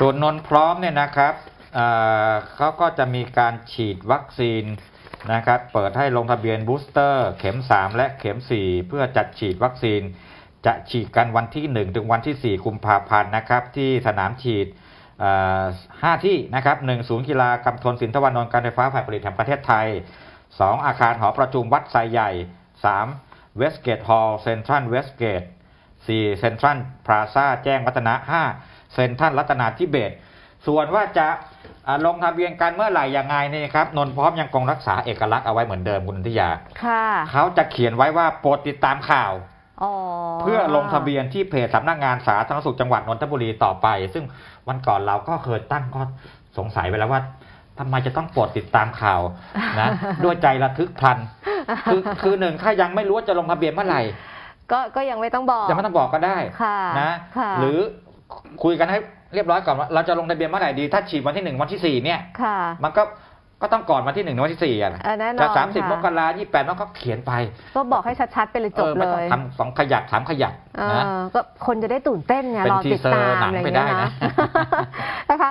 ส่วนนนท์พร้อมเนี่ยนะครับเเขาก็จะมีการฉีดวัคซีนนะครับ เปิดให้ลงทะเบียนบูสเตอร์ เข็ม 3 และเข็ม 4 เพื่อจัดฉีดวัคซีน จะฉีดกันวันที่ 1 ถึงวันที่ 4 กุมภาพันธ์นะครับ ที่สนามฉีดเอ่อห้าที่นะครับหนึ่งศูนย์กีฬากำธลสินทวานนท์การไฟฟ้าฝ่ายผลิตแห่งประเทศไทย 2 อาคารหอประชุมวัดไซใหญ่ 3 เวสเกตฮอลล์เซ็นทรัลเวสเกต 4เซ็นทรัลพลาซาแจ้งวัฒนะ5เซ็นทรัลรัตนาธิเบศรส่วนว่าจะอ่าลงทะเบียนกันเมื่อไหร่ยังไงนี่ครับนนท์พร้อมยังคงรักษาเอกลักษณ์เอาไว้เหมือนเดิมคุณทิยาค่ะเขาจะเขียนไว้ว่าโปรดติดตามข่าวอ๋อเพื่อลงทะเบียนที่เพจสำนักงานสาธารณสุขจังหวัดนนทบุรีต่อไป ซึ่งวันก่อนเราก็เคยตั้งข้อสงสัยไว้แล้วว่าทำไมจะต้องโปรดติดตามข่าวนะ ด้วยใจระทึกพลัน คือคือหนึ่งถ้ายังไม่รู้ว่าจะลงทะเบียนเมื่อไหร่ ก็ก็ยังไม่ต้องบอกยังไม่ต้องบอกก็ได้ค่ะนะค่ะหรือคุยกันให้เรียบร้อยก่อนว่าเราจะลงทะเบียนเมื่อไหร่ดีถ้าฉีดวันที่หนึ่งวันที่สี่เนี่ยค่ะมันก็ก็ต้องก่อนวันที่หนึ่งถึงวันที่สี่อะเออแน่นอนจะสามสิบค่ะมกรายี่แปดมันก็เขียนไป ก็บอกให้ชัดๆไปเลยจบออเลไม่ต้องยทำสองขยักสามขยักเอนะอก็คนจะได้ตื่นเต้นไงเป็นรอติดทีเซอร์ตามหนังอะไรไปอย่างได้เงี้ยนะนะนะคะ